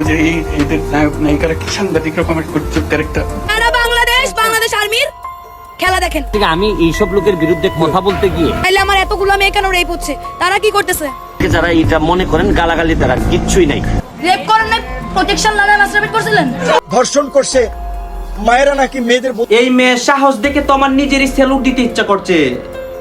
যে এই এদের নায়ক নায়িকারা কি সাংবাদিক রকমের ক্যারেক্টার সারা বাংলাদেশ বাংলাদেশ আর্মির? খেলা দেখেন। আমি এইসব লোকের বিরুদ্ধে কথা বলতে গিয়ে তাইলে আমার এতগুলো মেয়ে কেন রেপ হচ্ছে? তারা কি করতেছে? যারা এটা মনে করেন গালাগালি তারা কিচ্ছুই নাই। রেপ করেন না প্রোটেকশন লাগায় মাস্টারবেট করছিলেন? ধর্ষণ করছে মায়েরা নাকি মেয়েদের এই মেয়ের সাহস দেখে তোমার নিজেরই স্যালুট দিতে ইচ্ছা করছে।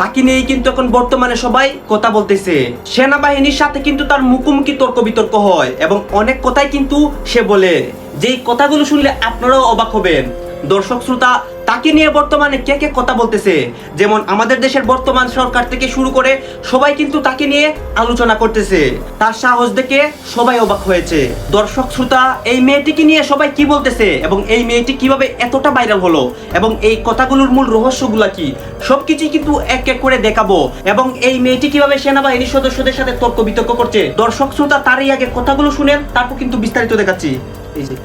তাকে নিয়েই কিন্তু এখন বর্তমানে সবাই কথা বলতেছে। সেনাবাহিনীর সাথে কিন্তু তার মুখোমুখি তর্ক বিতর্ক হয় এবং অনেক কথাই কিন্তু সে বলে। যেই কথাগুলো শুনলে আপনারাও অবাক হবেন। দর্শক, শ্রোতা তাকে নিয়ে বর্তমানে কে কে কথা বলতেছে? যেমন আমাদের দেশের বর্তমান সরকার থেকে শুরু করে সবাই কিন্তু তাকে নিয়ে আলোচনা করতেছে। তার সাহস দেখে সবাই অবাক হয়েছে। দর্শক, শ্রোতা, এই মেয়েটিকে নিয়ে সবাই কি বলতেছে? এবং এই মেয়েটি কীভাবে এতটা ভাইরাল হলো? এবং এই কথাগুলোর মূল রহস্যগুলা কি? সবকিছুই কিন্তু এক এক করে দেখাবো। এবং এই মেয়েটি কীভাবে সেনাবাহিনীর সদস্যদের সাথে তর্ক বিতর্ক করছে? দর্শক, শ্রোতা, তারই আগে কথাগুলো শুনেন, তারপর কিন্তু বিস্তারিত দেখাচ্ছি। এই যে।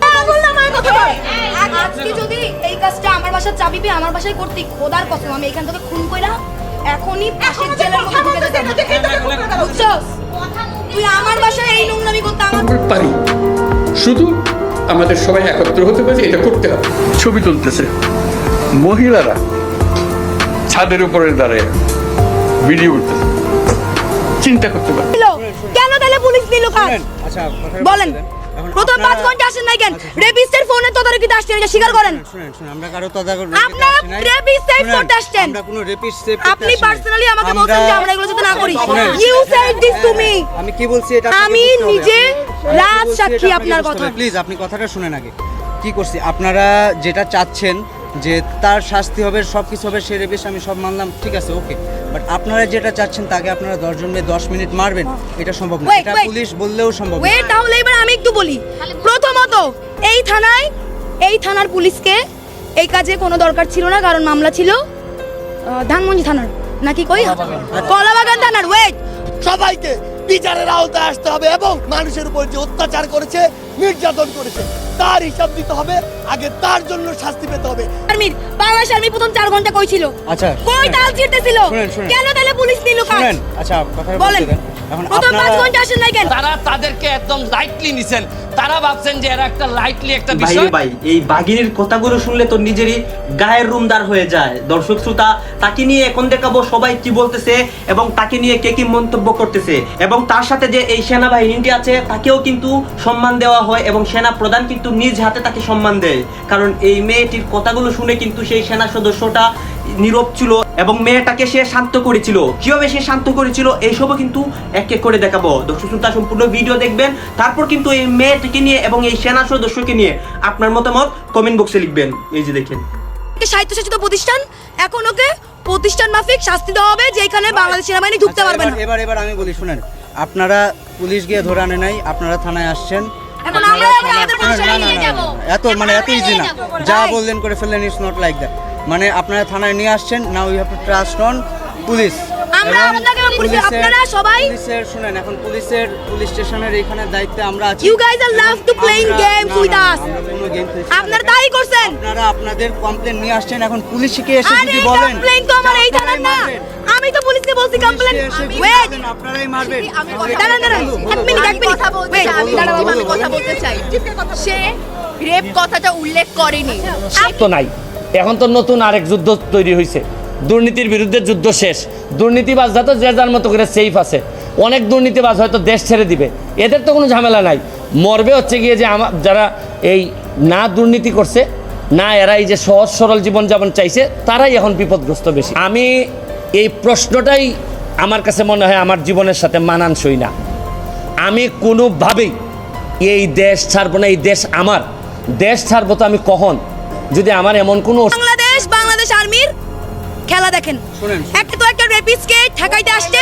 আজকে যদি এই কাজটা আমার বাসার চাবি পেয়ে আমার বাসায় করতে খোদার কসম আমি এখান থেকে খুন কইরা এখনই পাশের জেলের মধ্যে ঢুকে যেতাম। বুঝছস? তুই আমার বাসায় এই নোংরামি করতে আমার পারি। শুধু আমাদের সবাই একত্র হতে পারে এটা করতে হবে। ছবি তুলতেছে। মহিলারা ছাদের উপরে দাঁড়ায় ভিডিও করতেছে চিন্তা করতে পারে। কেন তাহলে পুলিশ দিল কাজ? আচ্ছা বলেন। প্রথম পাঁচ ঘণ্টা আসেন নাই কেন? রেবিসের ফোনে তদারকি আসছেন এটা স্বীকার করেন। আমরা কারও তদারকি আপনারা রেবিস save করতে আসছেন। আমরা কোনো রেবিস সেভ আপনি পার্সোনালি আমাকে বলছেন যে আমরা এগুলো যাতে না করি। You said this to me আমি কি বলছি এটা আমি নিজে রাত সাক্ষী আপনার কথা। প্লিজ আপনি কথাটা শুনেন আগে। কি করছি? আপনারা যেটা চাচ্ছেন যে তার শাস্তি হবে সব কিছু হবে সে রেপিস আমি সব মানলাম ঠিক আছে ওকে। বাট আপনারা যেটা চাচ্ছেন তাকে আপনারা দশজন মেয়ে দশ মিনিট মারবেন এটা সম্ভব না। এটা পুলিশ বললেও সম্ভব না। ওয়েট তাহলে এবার আমি একটু বলি। প্রথমত এই থানায় এই থানার পুলিশকে এই কাজে কোনো দরকার ছিল না কারণ মামলা ছিল ধানমন্ডি থানার। নাকি কই? কলাবাগান। থানার ওয়েট সবাইকে বিচারের আওতায় আসতে হবে এবং মানুষের উপর যে অত্যাচার করেছে নির্যাতন করেছে। তার হিসাব দিতে হবে আগে তার জন্য শাস্তি পেতে হবে। আর্মির বাংলাদেশ আর্মি প্রথম চার ঘণ্টা কই ছিল? আচ্ছা কই তাল ছিটতেছিল শুনেন, শুনেন। কেন তাহলে পুলিশ নিল কাজ? আচ্ছা কথা বলেন। এখন প্রথম পাঁচ ঘণ্টা আসেন নাই কেন? তারা তাদেরকে একদম লাইটলি নিছেন। তারা ভাবছেন যে এরা একটা লাইটলি একটা বিষয়। ভাই এই বাঘিনীর কথাগুলো শুনলে তো নিজেরই গায়ের রুমদার হয়ে যায়। দর্শক শ্রোতা তাকে নিয়ে এখন দেখাবো সবাই কি বলতেছে এবং তাকে নিয়ে কে কি মন্তব্য করতেছে। এবং তার সাথে যে এই সেনাবাহিনীটি আছে তাকেও কিন্তু সম্মান দেওয়া হয় এবং সেনা প্রধান কিন্তু নিজ হাতে তাকে সম্মান দেয়। কারণ এই মেয়েটির কথাগুলো শুনে কিন্তু সেই সেনা সদস্যটা নীরব ছিল। এবং মেয়েটাকে সে শান্ত করেছিল কীভাবে সে শান্ত করেছিল এইসবও কিন্তু এক এক করে দেখাবো দর্শক শ্রোতা সম্পূর্ণ ভিডিও দেখবেন তারপর কিন্তু এই মেয়েটিকে নিয়ে এবং এই সেনা সদস্যকে নিয়ে আপনার মতামত কমেন্ট বক্সে লিখবেন এই যে দেখেন স্বায়ত্তশাসিত প্রতিষ্ঠান এখন ওকে প্রতিষ্ঠান মাফিক শাস্তি দেওয়া হবে যেখানে বাংলাদেশ সেনাবাহিনী ঢুকতে আচ্ছা, পারবে না এবার- এবার আমি বলি শুনেন আপনারা পুলিশ গিয়ে ধরে আনে নাই আপনারা থানায় আসছেন এত মানে এত ইজি না যা বললেন করে ফেললেন ইটস নট লাইক দ্যাট মানে আপনারা থানায় নিয়ে আসছেন now you have to trust on police আমরা পুলিশ- আপনারা সবাই- পুলিশের শুনেন এখন পুলিশের পুলিশ স্টেশনের এখানে দায়িত্বে আমরা আছি। না, না, কোনো game খেলছি না। আপনারা তাই করছেন। আপনারা আপনাদের কমপ্লেন নিয়ে আসছেন এখন পুলিশকে এসে যদি বলেন কমপ্লেইন তো আমার এই থানার না। আমি তো পুলিশকে বলছি কমপ্লেইন ওয়েট আপনারাই মারবেন। দাঁড়ান দাঁড়ান। এক মিনিট এক মিনিট ওয়েট আমি আমি কথা বলতে চাই। সে রেপ কথাটা উল্লেখ করেনি। তো নাই। এখন তো নতুন আরেক যুদ্ধ তৈরি হয়েছে দুর্নীতির বিরুদ্ধে যুদ্ধ শেষ। দুর্নীতিবাজরা তো যে যার মতো করে সেফ আছে। অনেক দুর্নীতিবাজ হয়তো দেশ ছেড়ে দিবে। এদের তো কোনো ঝামেলা নাই। মরবে হচ্ছে গিয়ে যে আমার যারা এই না দুর্নীতি করছে, না এরা এই যে সহজ সরল জীবনযাপন চাইছে, তারাই এখন বিপদগ্রস্ত বেশি। আমি এই প্রশ্নটাই আমার কাছে মনে হয় আমার জীবনের সাথে মানানসই না। আমি কোনোভাবেই এই দেশ ছাড়বো না, এই দেশ আমার। দেশ ছাড়বো তো আমি কখন? যদি আমার এমন কোনো বাংলাদেশ বাংলাদেশ আর্মির খেলা দেখেন। একটা তো একটা রেপিসকে ঠেকাইতে আসছে।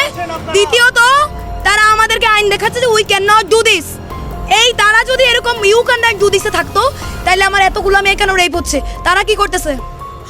দ্বিতীয়ত তারা আমাদেরকে আইন দেখাচ্ছে যে we can not do this এই তারা যদি এরকম ইউ ক্যান নট ডু দিসে থাকতো তাহলে আমার এতগুলো মেয়ে কেন রেপ হচ্ছে? তারা কি করতেছে?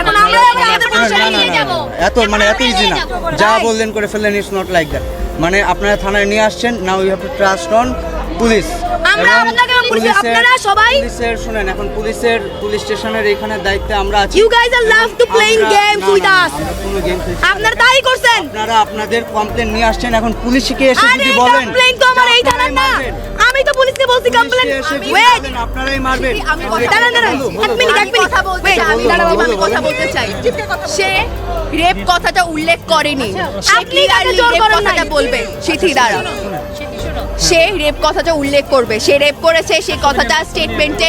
এখন আমরা আমাদের না, না, না, নিয়ে যাব। এত মানে এত ইজি না। যা বললেন করে ফেললেন ইটস নট লাইক দ্যাট মানে আপনারা থানায় নিয়ে আসছেন now you have to trust on police আমরা আপনাকে পুলিশ- আপনারা সবাই- পুলিশের শুনেন এখন পুলিশের পুলিশ স্টেশনের এখানে দায়িত্বে আমরা আছি। With না, us. আমরা কোনো game খেলছি না। আপনারা তাই করছেন। আপনারা আপনাদের কমপ্লেন নিয়ে আসছেন এখন পুলিশকে এসে যদি বলেন কমপ্লেইন তো আমার এই থানার না। পুলিশকে বলছি যদি ওয়েট আপনারাই মারবেন। আমি কথা দাঁড়ান দাঁড়ান। এক মিনিট এক মিনিট। কথা বলতে আমি দাঁড়াও, আমি কথা বলতে চাই। সে রেপ কথাটা উল্লেখ করেনি। সে আপনি তাকে clearly জোর করেন নাই। কথাটা বলবে সিথি দ্বারা সে রেপ কথাটা উল্লেখ করবে। সে রেপ করেছে সেই কথাটা স্টেটমেন্টে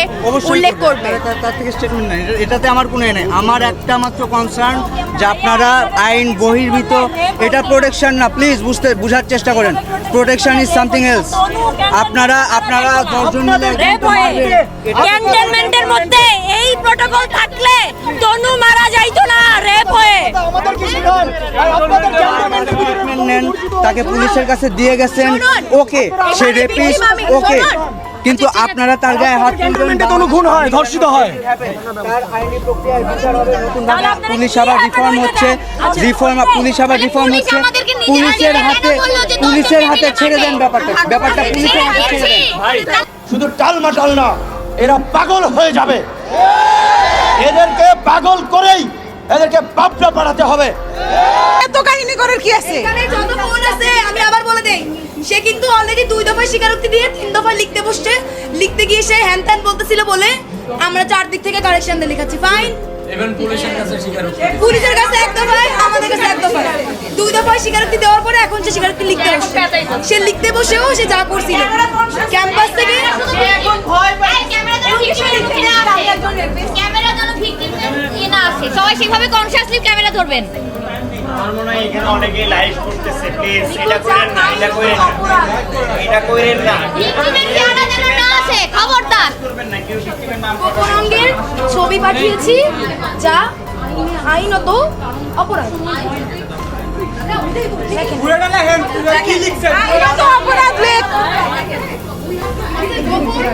উল্লেখ করবে। তার- থেকে স্টেটমেন্ট নাই। এটাতে আমার কোনো এ নাই। আমার একটা মাত্র কনসার্ন যে আপনারা আইন বহির্ভূত। এটা প্রোটেকশন না প্লিজ বুঝতে বুঝার চেষ্টা করেন। প্রোটেকশন ইজ সামথিং এলস আপনারা আপনারা দশজন মিলে ক্যান্টনমেন্টের মধ্যে এই প্রোটোকল থাকলে তনু মারা যাইতো না রেপ হয়ে। নেন তাকে পুলিশের কাছে দিয়ে গেছেন। ওকে সে এখানে রেপিস ওকে। কিন্তু আপনারা তার গায়ে হাত তুলবেন কোনো খুন হয় ধর্ষিত হয়। তার আইনি প্রক্রিয়ার বিচার হবে নতুন পুলিশ আবার রিফর্ম হচ্ছে। রিফর্ম পুলিশ আবার রিফর্ম হচ্ছে। পুলিশের হাতে পুলিশের হাতে ছেড়ে দেন ব্যাপারটা। ব্যাপারটা পুলিশের হাতে ছেড়ে দেন। শুধু টালমাটাল না এরা পাগল হয়ে যাবে। এদেরকে পাগল করেই এদেরকে পাপড়া বাড়াতে হবে। এত কাহিনী করার কি আছে? এখানে যত ফোন আছে আমি আবার বলে দেই। সে কিন্তু অলরেডি দুই দফায় স্বীকারোক্তি দিয়ে তিন দফায় লিখতে বসছে। লিখতে গিয়ে সে হ্যান ত্যান বলতেছিল বলে আমরা চারদিক থেকে কারেকশন দিয়ে লিখাচ্ছি। ফাইন পুলিশের কাছে এক দফায় আমাদের কাছে এক দফায়। দুই দফায় স্বীকারোক্তি দেওয়ার পরে এখন সে স্বীকারোক্তি লিখতে বসছে। সে লিখতে বসেও সে যা করছিল। ক্যাম্পাস থেকে এখন ভয় পায়। ক্যামেরা যেন ভিকটিম না আসে ক্যামেরা যেন ভিকটিম না আসে সবাই সেভাবে কনসিয়াসলি ক্যামেরা ধরবেন। আমার মনে হয় এখানে অনেকেই লাইভ করতেছে। প্লিজ এটা করেন না এটা করেন না। এটা করেন না। ভিকটিমের চেহারা যেন না আসে? খবরদার। করবেন না কেউ শিক্ষকের নাম গোপনাঙ্গের ছবি পাঠিয়েছি যা আইনত অপরাধ।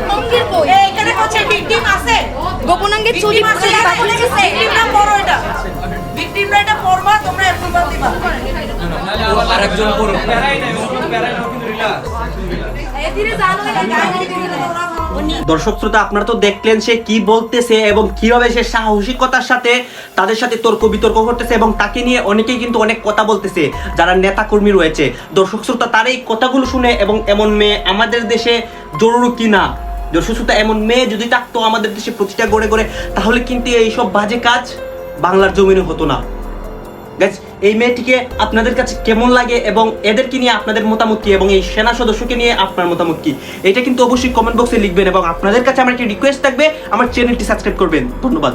গোপনাঙ্গের বই। এখানে হচ্ছে ভিকটিম আছে? গোপনাঙ্গের ছবি দর্শক শ্রোতা, আপনারা তো দেখলেন সে কি বলতেছে এবং কীভাবে সে সাহসিকতার সাথে তাদের সাথে তর্ক বিতর্ক করতেছে এবং তাকে নিয়ে অনেকেই কিন্তু অনেক কথা বলতেছে, যারা নেতা কর্মী রয়েছে। দর্শক শ্রোতা, তার এই কথাগুলো শুনে এবং এমন মেয়ে আমাদের দেশে জরুরি কি না? দর্শক শ্রোতা, এমন মেয়ে যদি থাকতো আমাদের দেশে প্রতিটা গড়ে গড়ে, তাহলে কিন্তু এইসব বাজে কাজ বাংলার জমিনে হতো না। Guys, এই মেয়েটিকে আপনাদের কাছে কেমন লাগে এবং এদেরকে নিয়ে আপনাদের মতামত কি এবং এই সেনা সদস্যকে নিয়ে আপনার মতামত কি? এটা কিন্তু অবশ্যই কমেন্ট বক্সে লিখবেন এবং আপনাদের কাছে আমার একটি রিকোয়েস্ট থাকবে আমার চ্যানেলটি সাবস্ক্রাইব করবেন। ধন্যবাদ।